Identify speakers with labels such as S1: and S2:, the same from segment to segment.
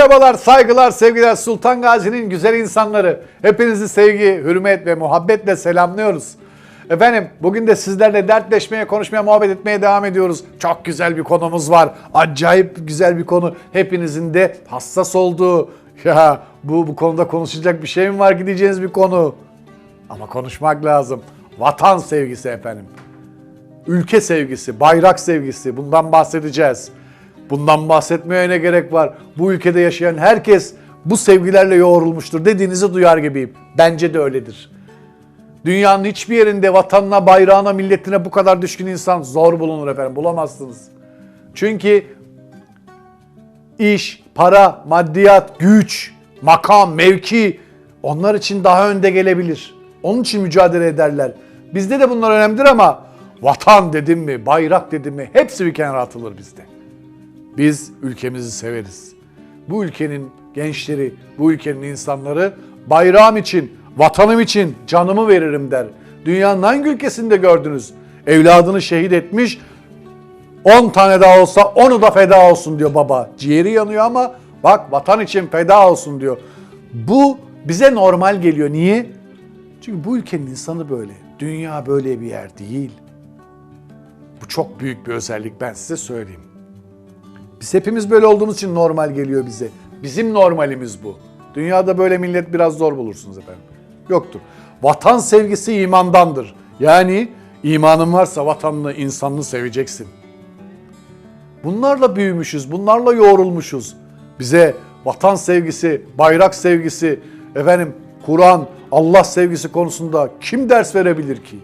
S1: Merhabalar, saygılar, sevgiler Sultan Gazi'nin güzel insanları. Hepinizi sevgi, hürmet ve muhabbetle selamlıyoruz. Efendim bugün de sizlerle dertleşmeye, konuşmaya, muhabbet etmeye devam ediyoruz. Çok güzel bir konumuz var. Acayip güzel bir konu. Hepinizin de hassas olduğu, ya bu, bu konuda konuşacak bir şey mi var ki diyeceğiniz bir konu. Ama konuşmak lazım. Vatan sevgisi efendim ülke sevgisi, bayrak sevgisi bundan bahsedeceğiz. Bundan bahsetmeye ne gerek var? Bu ülkede yaşayan herkes bu sevgilerle yoğrulmuştur dediğinizi duyar gibiyim. Bence de öyledir. Dünyanın hiçbir yerinde vatanına, bayrağına, milletine bu kadar düşkün insan zor bulunur efendim. Bulamazsınız. Çünkü iş, para, maddiyat, güç, makam, mevki onlar için daha önde gelebilir. Onun için mücadele ederler. Bizde de bunlar önemlidir ama vatan dedim mi, bayrak dedim mi hepsi bir kenara atılır bizde. Biz ülkemizi severiz. Bu ülkenin gençleri, bu ülkenin insanları bayrağım için, vatanım için canımı veririm der. Dünyanın hangi ülkesinde gördünüz? Evladını şehit etmiş, 10 tane daha olsa onu da feda olsun diyor baba. Ciğeri yanıyor ama bak vatan için feda olsun diyor. Bu bize normal geliyor. Niye? Çünkü bu ülkenin insanı böyle. Dünya böyle bir yer değil. Bu çok büyük bir özellik ben size söyleyeyim. Biz hepimiz böyle olduğumuz için normal geliyor bize. Bizim normalimiz bu. Dünyada böyle millet biraz zor bulursunuz efendim. Yoktur. Vatan sevgisi imandandır. Yani imanın varsa vatanını, insanını seveceksin. Bunlarla büyümüşüz, bunlarla yoğrulmuşuz. Bize vatan sevgisi, bayrak sevgisi, efendim Kur'an, Allah sevgisi konusunda kim ders verebilir ki?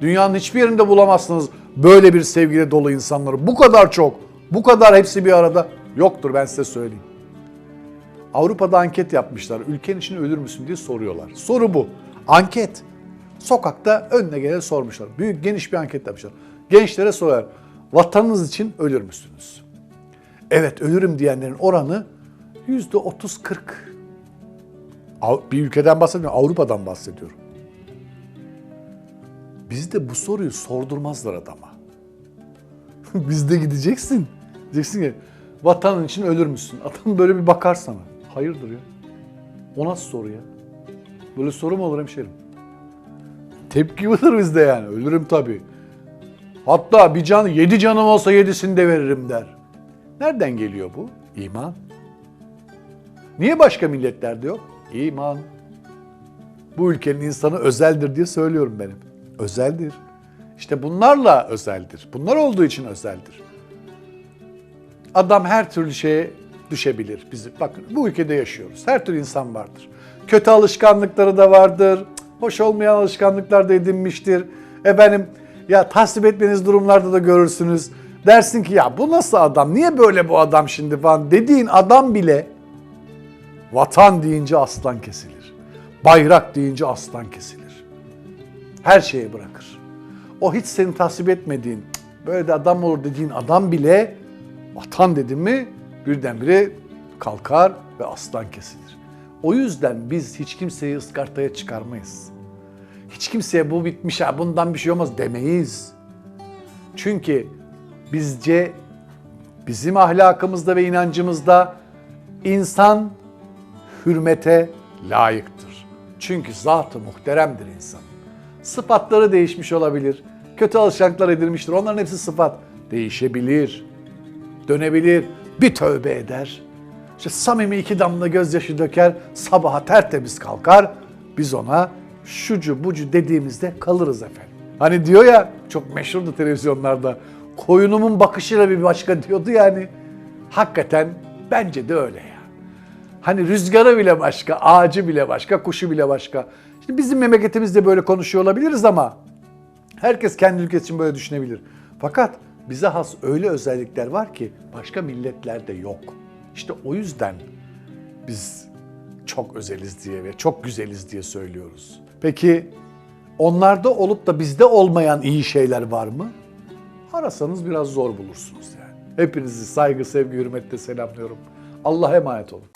S1: Dünyanın hiçbir yerinde bulamazsınız böyle bir sevgiyle dolu insanları. Bu kadar çok, bu kadar hepsi bir arada yoktur ben size söyleyeyim. Avrupa'da anket yapmışlar. Ülken için ölür müsün diye soruyorlar. Soru bu. Anket. Sokakta önüne gelen sormuşlar. Büyük geniş bir anket yapmışlar. Gençlere soruyorlar. Vatanınız için ölür müsünüz? Evet ölürüm diyenlerin oranı yüzde 30-40. Av- Bir ülkeden bahsetmiyorum, Avrupa'dan bahsediyorum. Bizde bu soruyu sordurmazlar adama. Bizde gideceksin. Diyeceksin ki vatanın için ölür müsün? Adam böyle bir bakar sana. Hayırdır ya? O nasıl soru ya? Böyle soru mu olur hemşerim? Tepki budur bizde yani. Ölürüm tabii. Hatta bir can, yedi canım olsa yedisini de veririm der. Nereden geliyor bu? İman. Niye başka milletlerde yok? İman. Bu ülkenin insanı özeldir diye söylüyorum benim. Özeldir. İşte bunlarla özeldir. Bunlar olduğu için özeldir. Adam her türlü şeye düşebilir. Bizi bakın bu ülkede yaşıyoruz. Her türlü insan vardır. Kötü alışkanlıkları da vardır. Hoş olmayan alışkanlıklar da edinmiştir. Efendim ya tasvip etmeniz durumlarda da görürsünüz. Dersin ki ya bu nasıl adam? Niye böyle bu adam şimdi falan dediğin adam bile vatan deyince aslan kesilir. Bayrak deyince aslan kesilir. Her şeye bırakır. O hiç seni tasvip etmediğin, böyle de adam olur dediğin adam bile vatan dedi mi birdenbire kalkar ve aslan kesilir. O yüzden biz hiç kimseyi ıskartaya çıkarmayız. Hiç kimseye bu bitmiş ha bundan bir şey olmaz demeyiz. Çünkü bizce bizim ahlakımızda ve inancımızda insan hürmete layıktır. Çünkü zatı muhteremdir insan. Sıfatları değişmiş olabilir. Kötü alışkanlıklar edilmiştir. Onların hepsi sıfat. Değişebilir. Dönebilir. Bir tövbe eder. İşte samimi iki damla gözyaşı döker. Sabaha tertemiz kalkar. Biz ona şucu bucu dediğimizde kalırız efendim. Hani diyor ya çok meşhurdu televizyonlarda. Koyunumun bakışıyla bir başka diyordu yani. Hakikaten bence de öyle ya. Hani rüzgarı bile başka, ağacı bile başka, kuşu bile başka. Şimdi bizim memleketimizde böyle konuşuyor olabiliriz ama herkes kendi ülkesi için böyle düşünebilir. Fakat bize has öyle özellikler var ki başka milletlerde yok. İşte o yüzden biz çok özeliz diye ve çok güzeliz diye söylüyoruz. Peki onlarda olup da bizde olmayan iyi şeyler var mı? Arasanız biraz zor bulursunuz yani. Hepinizi saygı, sevgi, hürmetle selamlıyorum. Allah'a emanet olun.